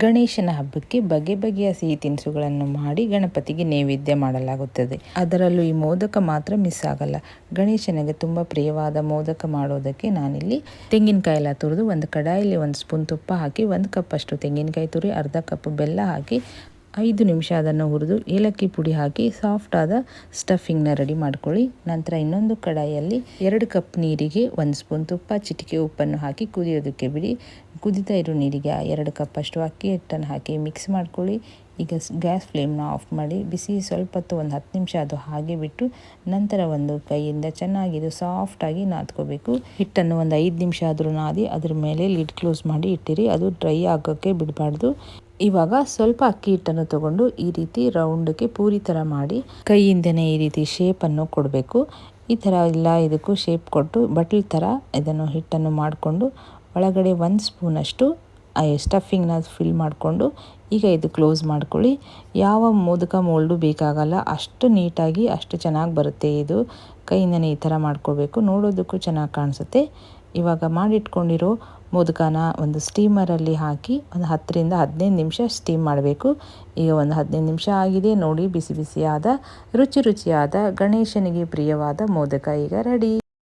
ಗಣೇಶನ ಹಬ್ಬಕ್ಕೆ ಬಗೆ ಬಗೆಯ ಸಿಹಿ ತಿನಿಸುಗಳನ್ನು ಮಾಡಿ ಗಣಪತಿಗೆ ನೈವೇದ್ಯ ಮಾಡಲಾಗುತ್ತದೆ. ಅದರಲ್ಲೂ ಈ ಮೋದಕ ಮಾತ್ರ ಮಿಸ್ ಆಗಲ್ಲ. ಗಣೇಶನಿಗೆ ತುಂಬ ಪ್ರಿಯವಾದ ಮೋದಕ ಮಾಡೋದಕ್ಕೆ ನಾನಿಲ್ಲಿ ತೆಂಗಿನಕಾಯಿ ಎಲ್ಲ ತುರಿದು ಒಂದು ಕಡಾಯಲ್ಲಿ ಒಂದು ಸ್ಪೂನ್ ತುಪ್ಪ ಹಾಕಿ, ಒಂದು ಕಪ್ ಅಷ್ಟು ತೆಂಗಿನಕಾಯಿ ತುರಿ, ಅರ್ಧ ಕಪ್ ಬೆಲ್ಲ ಹಾಕಿ ಐದು ನಿಮಿಷ ಅದನ್ನು ಹುರಿದು ಏಲಕ್ಕಿ ಪುಡಿ ಹಾಕಿ ಸಾಫ್ಟ್ ಆದ ಸ್ಟಫಿಂಗ್ನ ರೆಡಿ ಮಾಡ್ಕೊಳ್ಳಿ. ನಂತರ ಇನ್ನೊಂದು ಕಡಾಯಲ್ಲಿ ಎರಡು ಕಪ್ ನೀರಿಗೆ ಒಂದು ಸ್ಪೂನ್ ತುಪ್ಪ, ಚಿಟಿಕೆ ಉಪ್ಪನ್ನು ಹಾಕಿ ಕುದಿಯೋದಕ್ಕೆ ಬಿಡಿ. ಕುದಿತಾ ಇರೋ ನೀರಿಗೆ ಎರಡು ಕಪ್ ಅಷ್ಟು ಅಕ್ಕಿ ಹಿಟ್ಟನ್ನು ಹಾಕಿ ಮಿಕ್ಸ್ ಮಾಡ್ಕೊಳ್ಳಿ. ಈಗ ಗ್ಯಾಸ್ ಫ್ಲೇಮ್ನ ಆಫ್ ಮಾಡಿ ಬಿಸಿ ಸ್ವಲ್ಪ ಹೊತ್ತು ಒಂದು ಹತ್ತು ನಿಮಿಷ ಅದು ಹಾಗೆ ಬಿಟ್ಟು ನಂತರ ಒಂದು ಕೈಯಿಂದ ಚೆನ್ನಾಗಿ ಇದು ಸಾಫ್ಟಾಗಿ ನಾದ್ಕೋಬೇಕು. ಹಿಟ್ಟನ್ನು ಒಂದು ಐದು ನಿಮಿಷ ಆದರೂ ನಾದಿ, ಅದ್ರ ಮೇಲೆ ಲಿಡ್ ಕ್ಲೋಸ್ ಮಾಡಿ ಇಟ್ಟಿರಿ. ಅದು ಡ್ರೈ ಆಗೋಕ್ಕೆ ಬಿಡಬಾರ್ದು. ಇವಾಗ ಸ್ವಲ್ಪ ಅಕ್ಕಿ ಹಿಟ್ಟನ್ನು ತಗೊಂಡು ಈ ರೀತಿ ರೌಂಡ್ಗೆ ಪೂರಿ ಥರ ಮಾಡಿ ಕೈಯಿಂದನೇ ಈ ರೀತಿ ಶೇಪನ್ನು ಕೊಡಬೇಕು. ಈ ಥರ ಎಲ್ಲ ಇದಕ್ಕೂ ಶೇಪ್ ಕೊಟ್ಟು ಬಟ್ಲ್ ಥರ ಇದನ್ನು ಹಿಟ್ಟನ್ನು ಮಾಡಿಕೊಂಡು ಒಳಗಡೆ ಒಂದು ಸ್ಪೂನಷ್ಟು ಸ್ಟಫಿಂಗ್ನ ಫಿಲ್ ಮಾಡಿಕೊಂಡು ಈಗ ಇದು ಕ್ಲೋಸ್ ಮಾಡ್ಕೊಳ್ಳಿ. ಯಾವ ಮೋದಕ ಮೋಲ್ಡು ಬೇಕಾಗಲ್ಲ ಅಷ್ಟು ನೀಟಾಗಿ ಅಷ್ಟು ಚೆನ್ನಾಗಿ ಬರುತ್ತೆ ಇದು. ಕೈಯಿಂದನೇ ಈ ಥರ ಮಾಡ್ಕೋಬೇಕು. ನೋಡೋದಕ್ಕೂ ಚೆನ್ನಾಗಿ ಕಾಣಿಸುತ್ತೆ. ಇವಾಗ ಮಾಡಿಟ್ಕೊಂಡಿರೋ ಮೋದಕನ ಒಂದು ಸ್ಟೀಮರಲ್ಲಿ ಹಾಕಿ ಒಂದು ಹತ್ತರಿಂದ ಹದಿನೈದು ನಿಮಿಷ ಸ್ಟೀಮ್ ಮಾಡಬೇಕು. ಈಗ ಒಂದು ಹದಿನೈದು ನಿಮಿಷ ಆಗಿದೆ, ನೋಡಿ ಬಿಸಿ ಬಿಸಿಯಾದ, ರುಚಿ ರುಚಿಯಾದ, ಗಣೇಶನಿಗೆ ಪ್ರಿಯವಾದ ಮೋದಕ ಈಗ ರೆಡಿ